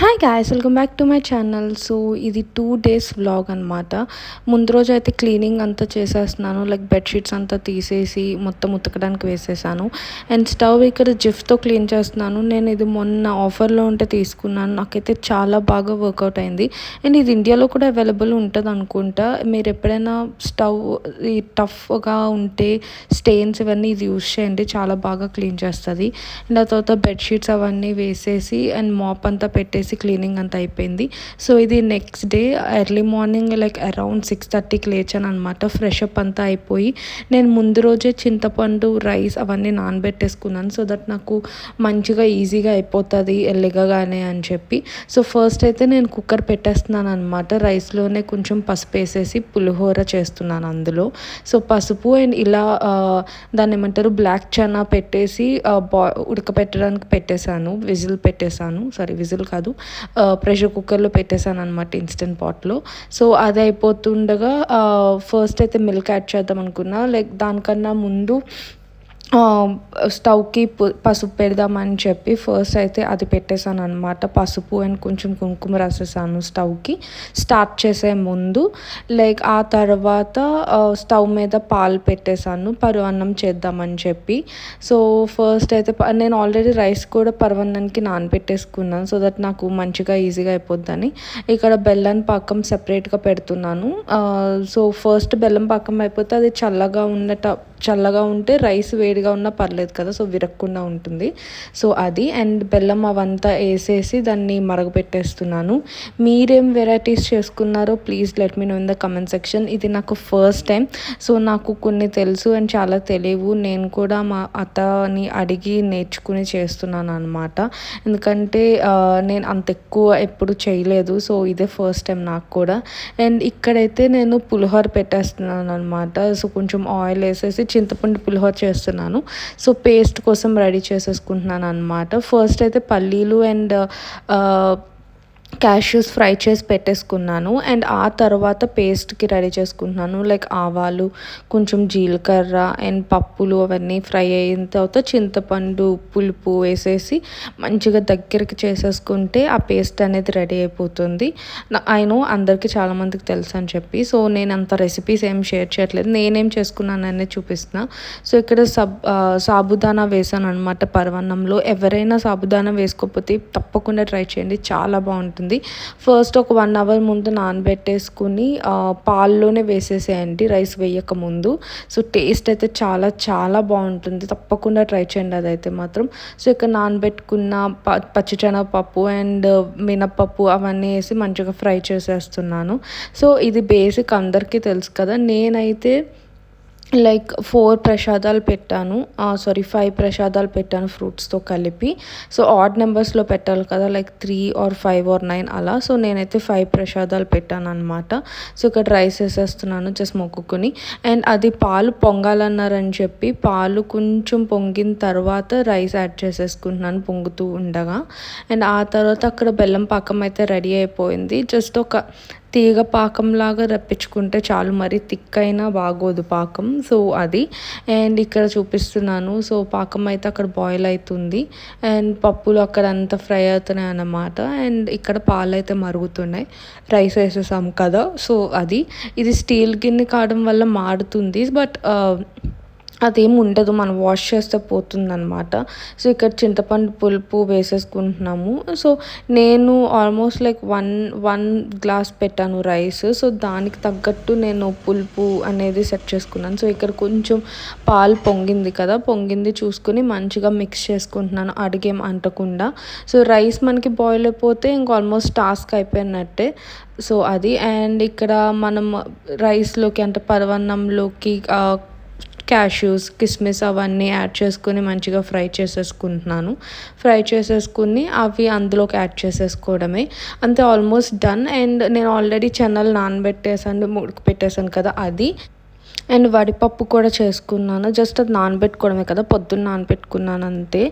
Hi guys welcome back to my channel so ఇది two days vlog అనమాట ముందు రోజు అయితే క్లీనింగ్ అంతా చేసేస్తున్నాను. లైక్ బెడ్షీట్స్ అంతా తీసేసి మొత్తం ఉతకడానికి వేసేసాను. అండ్ స్టవ్ ఇక్కడ జిఫ్తో క్లీన్ చేస్తున్నాను. నేను ఇది మొన్న ఆఫర్లో ఉంటే తీసుకున్నాను. నాకైతే చాలా బాగా వర్కౌట్ అయింది. అండ్ ఇది ఇండియాలో కూడా అవైలబుల్ ఉంటుంది అనుకుంటా. మీరు ఎప్పుడైనా స్టవ్ ఈ టఫ్గా ఉంటే స్టెయిన్స్ ఇవన్నీ ఇది యూస్ చేయండి. చాలా బాగా క్లీన్ చేస్తుంది. అండ్ ఆ తర్వాత బెడ్షీట్స్ అవన్నీ వేసేసి అండ్ మాప్ అంతా పెట్టేసి క్లీనింగ్ అంతా అయిపోయింది. సో ఇది next day early morning like around six థర్టీకి లేచాను అనమాట ఫ్రెష్ అప్ అంతా అయిపోయి నేను ముందు రోజే చింతపండు రైస్ అవన్నీ నానబెట్టేసుకున్నాను. సో దట్ నాకు మంచిగా ఈజీగా అయిపోతుంది ఎల్లిగగానే అని చెప్పి. సో ఫస్ట్ అయితే నేను కుక్కర్ పెట్టేస్తున్నాను అనమాట రైస్లోనే కొంచెం పసుపు వేసేసి పులిహోర చేస్తున్నాను అందులో. సో పసుపు అండ్ ఇలా దాన్ని ఏమంటారు బ్లాక్ చనా పెట్టేసి బా ఉడకపెట్టడానికి పెట్టేశాను. విజిల్ పెట్టేశాను. సారీ విజిల్ కాదు. ప్రెషర్ కుక్కర్లో పెట్టేశాను అనమాట ఇన్స్టెంట్ పాట్లో సో అది అయిపోతుండగా ఫస్ట్ అయితే మిల్క్ యాడ్ చేద్దాం అనుకున్నా. లైక్ దానికన్నా ముందు స్టవ్కి పసుపు పెడదామని చెప్పి ఫస్ట్ అయితే అది పెట్టేశాను అనమాట పసుపు అండ్ కొంచెం కుంకుమ రాసేసాను స్టవ్కి. స్టార్ట్ చేసే ముందు లైక్ ఆ తర్వాత స్టవ్ మీద పాలు పెట్టేశాను. పరువన్నం చేద్దామని చెప్పి. సో ఫస్ట్ అయితే నేను ఆల్రెడీ రైస్ కూడా పరవన్నానికి నానబెట్టేసుకున్నాను. సో దట్ నాకు మంచిగా ఈజీగా అయిపోద్దని. ఇక్కడ బెల్లం పాకం సెపరేట్గా పెడుతున్నాను. సో ఫస్ట్ బెల్లం పాకం అయిపోతే అది చల్లగా ఉన్నట చల్లగా ఉంటే రైస్ వేడిగా ఉన్నా పర్లేదు కదా సో విరక్కుండా ఉంటుంది. సో అది అండ్ బెల్లం అవంతా వేసేసి దాన్ని మరగపెట్టేస్తున్నాను. మీరేం వెరైటీస్ చేసుకున్నారో please let me know in the comment section. ఇది నాకు ఫస్ట్ టైం సో నాకు కొన్ని తెలుసు అండ్ చాలా తెలియవు. నేను కూడా మా అతని అడిగి నేర్చుకుని చేస్తున్నాను అనమాట ఎందుకంటే నేను అంత ఎక్కువ ఎప్పుడు చేయలేదు సో ఇదే ఫస్ట్ టైం నాకు కూడా. అండ్ ఇక్కడైతే నేను పులిహోర పెట్టేస్తున్నాను అనమాట సో కొంచెం ఆయిల్ వేసేసి చింతపండు పులిహోర చేస్తున్నాను. సో పేస్ట్ కోసం రెడీ చేసేసుకుంటున్నాను అనమాట ఫస్ట్ అయితే పల్లీలు అండ్ క్యాష్యూస్ ఫ్రై చేసి పెట్టేసుకున్నాను. అండ్ ఆ తర్వాత పేస్ట్కి రెడీ చేసుకుంటున్నాను. లైక్ ఆవాలు కొంచెం జీలకర్ర అండ్ పప్పులు అవన్నీ ఫ్రై అయిన తర్వాత చింతపండు పులుపు వేసేసి మంచిగా దగ్గరికి చేసేసుకుంటే ఆ పేస్ట్ అనేది రెడీ అయిపోతుంది. ఆయన అందరికీ చాలామందికి తెలుసు అని చెప్పి. సో నేను అంత రెసిపీస్ ఏం షేర్ చేయట్లేదు. నేనేం చేసుకున్నాను అనేది చూపిస్తున్నా. సో ఇక్కడ సబ్ సాబుదానా వేసాను అనమాట పరవన్నంలో ఎవరైనా సాబుదానా వేసుకోకపోతే తప్పకుండా ట్రై చేయండి. చాలా బాగుంటుంది. ఉంటుంది ఫస్ట్ ఒక వన్ అవర్ ముందు నానబెట్టేసుకుని పాల్లోనే వేసేసేయండి రైస్ వేయక ముందు. సో టేస్ట్ అయితే చాలా చాలా బాగుంటుంది. తప్పకుండా ట్రై చేయండి అదైతే మాత్రం. సో ఇక్కడ నానబెట్టుకున్న ప పచ్చిశనగపప్పు అండ్ మినప్పప్పు అవన్నీ వేసి మంచిగా ఫ్రై చేసేస్తున్నాను. సో ఇది బేసిక్ అందరికీ తెలుసు కదా. నేనైతే లైక్ ఫోర్ ప్రసాదాలు పెట్టాను. సారీ ఫైవ్ ప్రసాదాలు పెట్టాను ఫ్రూట్స్తో కలిపి. సో ఆడ్ నెంబర్స్లో పెట్టాలి కదా like three or five or nine అలా. సో నేనైతే ఫైవ్ ప్రసాదాలు పెట్టాను అనమాట సో ఇక్కడ రైస్ వేసేస్తున్నాను జస్ట్ మొక్కుకొని. అండ్ అది పాలు పొంగాలన్నారని చెప్పి పాలు కొంచెం పొంగిన తర్వాత రైస్ యాడ్ చేసేసుకుంటున్నాను పొంగుతూ ఉండగా. అండ్ ఆ తర్వాత అక్కడ బెల్లం పాకం అయితే రెడీ అయిపోయింది. జస్ట్ ఒక తీగ పాకంలాగా రప్పించుకుంటే చాలు మరి థిక్ అయినా బాగోదు పాకం. సో అది. అండ్ ఇక్కడ చూపిస్తున్నాను. సో పాకం అయితే అక్కడ బాయిల్ అవుతుంది అండ్ పప్పులు అక్కడ అంతా ఫ్రై అవుతున్నాయి అన్నమాట. అండ్ ఇక్కడ పాలు అయితే మరుగుతున్నాయి. రైస్ వేసేసాము కదా. సో అది. ఇది స్టీల్ గిన్నె కావడం వల్ల మాడుతుంది బట్ అదేం ఉండదు మనం వాష్ చేస్తే పోతుందనమాట సో ఇక్కడ చింతపండు పులుపు వేసేసుకుంటున్నాము. సో నేను almost like one one glass పెట్టాను రైస్ సో దానికి తగ్గట్టు నేను పులుపు అనేది సెట్ చేసుకున్నాను. సో ఇక్కడ కొంచెం పాలు పొంగింది కదా పొంగింది చూసుకుని మంచిగా మిక్స్ చేసుకుంటున్నాను. అడిగేం అంటకుండా. సో రైస్ మనకి బాయిల్ అయిపోతే ఇంకా ఆల్మోస్ట్ టాస్క్ అయిపోయినట్టే. సో అది. అండ్ ఇక్కడ మనం రైస్లోకి అంటే పరవన్నంలోకి క్యాష్యూస్ కిస్మిస్ అవన్నీ యాడ్ చేసుకుని మంచిగా ఫ్రై చేసేసుకుంటున్నాను. ఫ్రై చేసేసుకుని అవి అందులోకి యాడ్ చేసేసుకోవడమే. అంతే ఆల్మోస్ట్ డన్. అండ్ నేను ఆల్రెడీ చెన్నలు నానబెట్టేసాను ఉడికి పెట్టేసాను కదా అది. అండ్ వడిపప్పు కూడా చేసుకున్నాను. జస్ట్ అది నానబెట్టుకోవడమే కదా పొద్దున్న నానబెట్టుకున్నాను అంతే.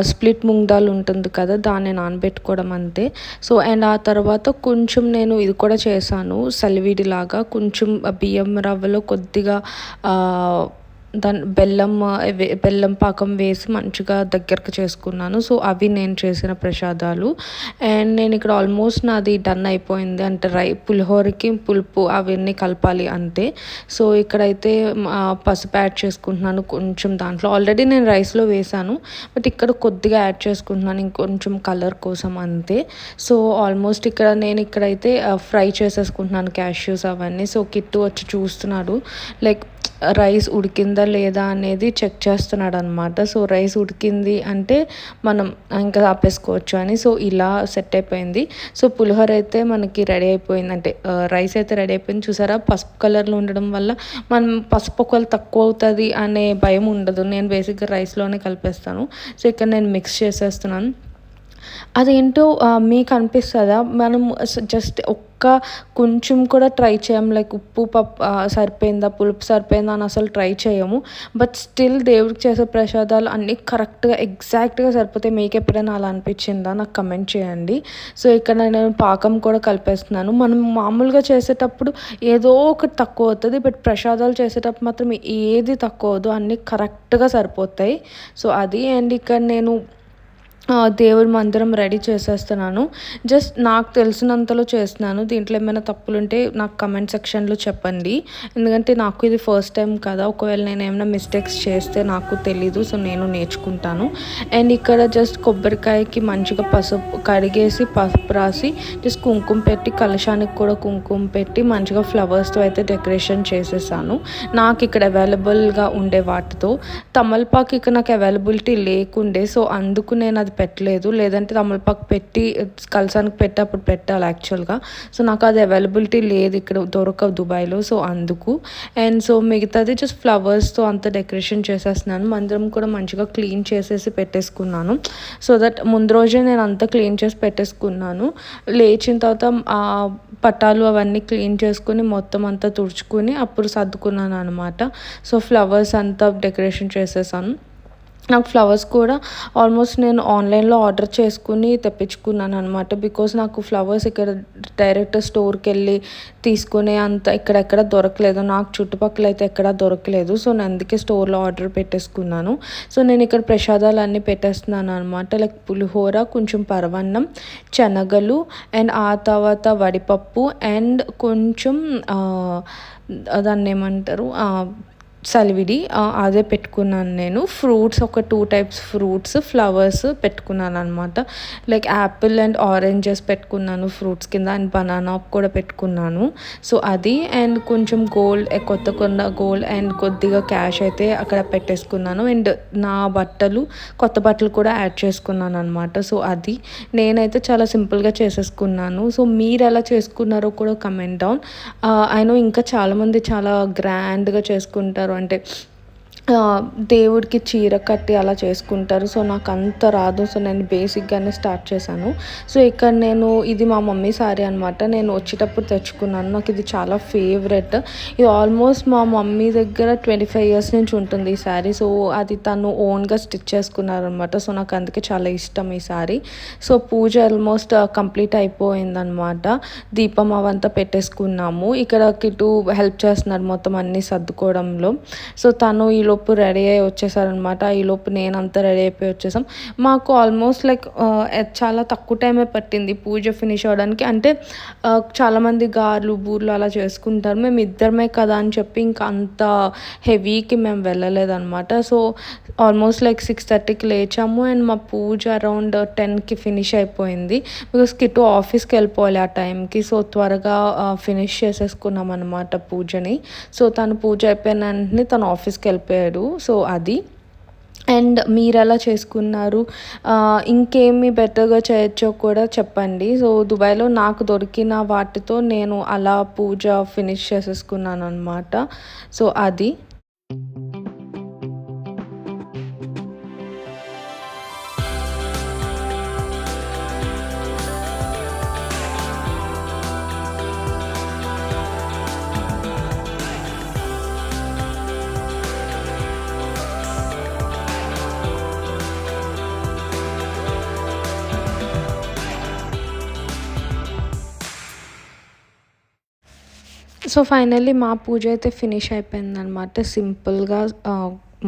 స్ప్లిట్ ముంగ్ దాల్ ఉంటుంది కదా దాన్ని నానబెట్టుకోవడం అంతే. సో అండ్ ఆ తర్వాత కొంచెం నేను ఇది కూడా చేశాను సలివిడిలాగా కొంచెం బియ్యం రవ్వలో కొద్దిగా దాని బెల్లం బెల్లం పాకం వేసి మంచిగా దగ్గరకు చేసుకున్నాను. సో అవి నేను చేసిన ప్రసాదాలు. అండ్ నేను ఇక్కడ ఆల్మోస్ట్ నాది డన్ అయిపోయింది. అంటే రై పులిహోరకి పులుపు అవన్నీ కలపాలి అంతే సో ఇక్కడైతే పసుపు యాడ్ చేసుకుంటున్నాను కొంచెం దాంట్లో. ఆల్రెడీ నేను రైస్లో వేసాను. బట్ ఇక్కడ కొద్దిగా యాడ్ చేసుకుంటున్నాను ఇంకొంచెం కలర్ కోసం అంతే. సో ఆల్మోస్ట్ ఇక్కడ నేను ఇక్కడైతే ఫ్రై చేసేసుకుంటున్నాను క్యాష్యూస్ అవన్నీ. సో కిట్టు వచ్చి చూస్తున్నాడు. లైక్ రైస్ ఉడికిందా లేదా అనేది చెక్ చేస్తున్నాడు అనమాట సో రైస్ ఉడికింది అంటే మనం ఇంకా ఆపేసుకోవచ్చు అని. సో ఇలా సెట్ అయిపోయింది. సో పులిహోర అయితే మనకి రెడీ అయిపోయింది. అంటే రైస్ అయితే రెడీ అయిపోయింది. చూసారా? పసుపు కలర్లో ఉండడం వల్ల మనం పసుపు ఒకవేళ తక్కువ అవుతుంది అనే భయం ఉండదు. నేను బేసిక్గా రైస్లోనే కలిపేస్తాను. సో ఇక్కడ నేను మిక్స్ చేసేస్తున్నాను. అదేంటో మీకు అనిపిస్తుందా? మనం జస్ట్ ఒక్క కొంచెం కూడా ట్రై చేయం. లైక్ ఉప్పు పప్పు సరిపోయిందా? పులుపు సరిపోయిందా? అని అసలు ట్రై చేయము. బట్ స్టిల్ దేవుడికి చేసే ప్రసాదాలు అన్నీ కరెక్ట్గా ఎగ్జాక్ట్గా సరిపోతే మీకు ఎప్పుడైనా అలా అనిపించిందా? నాకు కమెంట్ చేయండి. సో ఇక్కడ నేను పాకం కూడా కలిపేస్తున్నాను. మనం మామూలుగా చేసేటప్పుడు ఏదో ఒకటి తక్కువ అవుతుంది. బట్ ప్రసాదాలు చేసేటప్పుడు మాత్రం ఏది తక్కువ అవ్వదు అన్నీ కరెక్ట్గా సరిపోతాయి. సో అది అండ్ ఇక్కడ నేను దేవుడి మందిరం రెడీ చేసేస్తున్నాను. జస్ట్ నాకు తెలిసినంతలో చేస్తున్నాను. దీంట్లో ఏమైనా తప్పులు ఉంటే నాకు కమెంట్ సెక్షన్లో చెప్పండి. ఎందుకంటే నాకు ఇది ఫస్ట్ టైం కదా. ఒకవేళ నేను ఏమైనా మిస్టేక్స్ చేస్తే నాకు తెలీదు సో నేను నేర్చుకుంటాను. అండ్ ఇక్కడ జస్ట్ కొబ్బరికాయకి మంచిగా పసుపు కడిగేసి పసుపు రాసి జస్ట్ కుంకుమ పెట్టి కలశానికి కూడా కుంకుమ పెట్టి మంచిగా ఫ్లవర్స్తో అయితే డెకరేషన్ చేసేసాను. నాకు ఇక్కడ అవైలబుల్గా ఉండే వాటితో. తమలపాకు ఇక్కడ నాకు అవైలబిలిటీ లేకుండే సో అందుకు నేను అది పెట్టలేదు. లేదంటే తమలపాకు పెట్టి కలసానికి పెట్టి అప్పుడు పెట్టాలి యాక్చువల్గా సో నాకు అది అవైలబిలిటీ లేదు ఇక్కడ దొరకవు దుబాయ్లో సో అందుకు. అండ్ సో మిగతాది జస్ట్ ఫ్లవర్స్తో అంత డెకరేషన్ చేసేస్తున్నాను. మందిరం కూడా మంచిగా క్లీన్ చేసేసి పెట్టేసుకున్నాను. సో దట్ ముందు రోజే నేను అంతా క్లీన్ చేసి పెట్టేసుకున్నాను. లేచిన తర్వాత ఆ పట్టాలు అవన్నీ క్లీన్ చేసుకుని మొత్తం అంతా తుడుచుకుని అప్పుడు సర్దుకున్నాను అనమాట సో ఫ్లవర్స్ అంతా డెకరేషన్ చేసేసాను. నాకు ఫ్లవర్స్ కూడా ఆల్మోస్ట్ నేను ఆన్లైన్లో ఆర్డర్ చేసుకుని తెప్పించుకున్నాను అనమాట బికాస్ నాకు ఫ్లవర్స్ ఇక్కడ డైరెక్ట్ స్టోర్కి వెళ్ళి తీసుకునే అంత ఇక్కడెక్కడ దొరకలేదు. నాకు చుట్టుపక్కల అయితే ఎక్కడ దొరకలేదు. సో నేను అందుకే స్టోర్లో ఆర్డర్ పెట్టేసుకున్నాను. సో నేను ఇక్కడ ప్రసాదాలు అన్నీ పెట్టేస్తున్నాను అనమాట లైక్ పులిహోర కొంచెం పరవన్నం శనగలు అండ్ ఆ తర్వాత వడిపప్పు అండ్ కొంచెం దాన్ని ఏమంటారు సలివిడి అదే పెట్టుకున్నాను నేను. ఫ్రూట్స్ ఒక టూ టైప్స్ ఫ్రూట్స్ ఫ్లవర్స్ పెట్టుకున్నాను అనమాట లైక్ యాపిల్ అండ్ ఆరెంజెస్ పెట్టుకున్నాను ఫ్రూట్స్ కింద అండ్ బనానా కూడా పెట్టుకున్నాను. సో అది అండ్ కొంచెం గోల్డ్ కొత్త కొన్న గోల్డ్ అండ్ కొద్దిగా క్యాష్ అయితే అక్కడ పెట్టేసుకున్నాను. అండ్ నా బట్టలు కొత్త బట్టలు కూడా యాడ్ చేసుకున్నాను అనమాట సో అది నేనైతే చాలా సింపుల్గా చేసేసుకున్నాను. సో మీరు ఎలా చేసుకున్నారో కూడా కమెంట్ డౌన్ ఆయన ఇంకా చాలామంది చాలా గ్రాండ్గా చేసుకుంటారు అంటే దేవుడికి చీర కట్టి అలా చేసుకుంటారు. సో నాకు అంత రాదు. సో నేను బేసిక్గానే స్టార్ట్ చేశాను. సో ఇక్కడ నేను ఇది మా మమ్మీ సారీ అనమాట నేను వచ్చేటప్పుడు తెచ్చుకున్నాను. నాకు ఇది చాలా ఫేవరెట్. ఇది ఆల్మోస్ట్ మా మమ్మీ దగ్గర ట్వంటీ ఫైవ్ ఇయర్స్ నుంచి ఉంటుంది ఈ శారీ సో అది తను ఓన్గా స్టిచ్ చేసుకున్నారనమాట సో నాకు అందుకే చాలా ఇష్టం ఈ శారీ సో పూజ ఆల్మోస్ట్ కంప్లీట్ అయిపోయిందనమాట దీపం అవంతా పెట్టేసుకున్నాము. ఇక్కడ కిటు హెల్ప్ చేస్తున్నారు మొత్తం అన్ని సర్దుకోవడంలో. సో తను ఈ లోపు రెడీ అయ్యి వచ్చేసారనమాట. ఈ లోపు నేనంతా రెడీ అయిపోయి వచ్చేసాం. మాకు ఆల్మోస్ట్ లైక్ చాలా తక్కువ టైమే పట్టింది పూజ ఫినిష్ అవ్వడానికి అంటే చాలామంది గార్లు బూర్లు అలా చేసుకుంటారు. మేము ఇద్దరమే కదా అని చెప్పి ఇంకా అంత హెవీకి మేము వెళ్ళలేదన్నమాట సో ఆల్మోస్ట్ లైక్ సిక్స్ థర్టీకి లేచాము. అండ్ మా పూజ అరౌండ్ టెన్కి ఫినిష్ అయిపోయింది. బికాస్ కిట్టు ఆఫీస్కి వెళ్ళిపోవాలి ఆ టైంకి. సో త్వరగా ఫినిష్ చేసేసుకున్నాం అనమాట పూజని. సో తను పూజ అయిపోయిన వెంటనే తను ఆఫీస్కి వెళ్ళిపోయాడు. సో అది. అండ్ మీరు ఎలా చేసుకున్నారు ఇంకేమి బెటర్గా చేయొచ్చో కూడా చెప్పండి. సో దుబాయ్లో నాకు దొరికిన వాటితో నేను అలా పూజ ఫినిష్ చేసేసుకున్నాను అనమాట సో అది. సో ఫైనల్లీ మా పూజ అయితే ఫినిష్ అయిపోయిందనమాట సింపుల్గా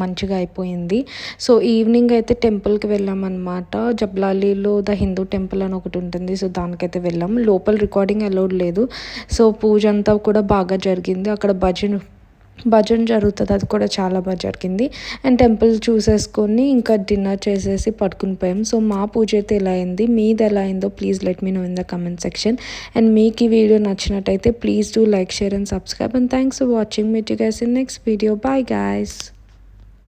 మంచిగా అయిపోయింది. సో ఈవినింగ్ అయితే టెంపుల్కి వెళ్ళామన్నమాట. జబ్లాలీలో ద హిందూ టెంపుల్ అని ఒకటి ఉంటుంది. సో దానికైతే వెళ్ళాం. లోపల రికార్డింగ్ అలౌడ్ లేదు. సో పూజ అంతా కూడా బాగా జరిగింది. అక్కడ భజన భజన జరుగుతుంది అది కూడా చాలా బాగా జరిగింది అండ్ టెంపుల్ చూసేసుకొని ఇంకా డిన్నర్ చేసేసి పడుకుని పోయాం. సో మా పూజ అయితే ఎలా అయింది మీది ఎలా అయిందో please let me know in the comment section. And మీకు ఈ వీడియో నచ్చినట్టయితే please do like share and subscribe. And thanks for watching. Meet you guys in next video. Bye guys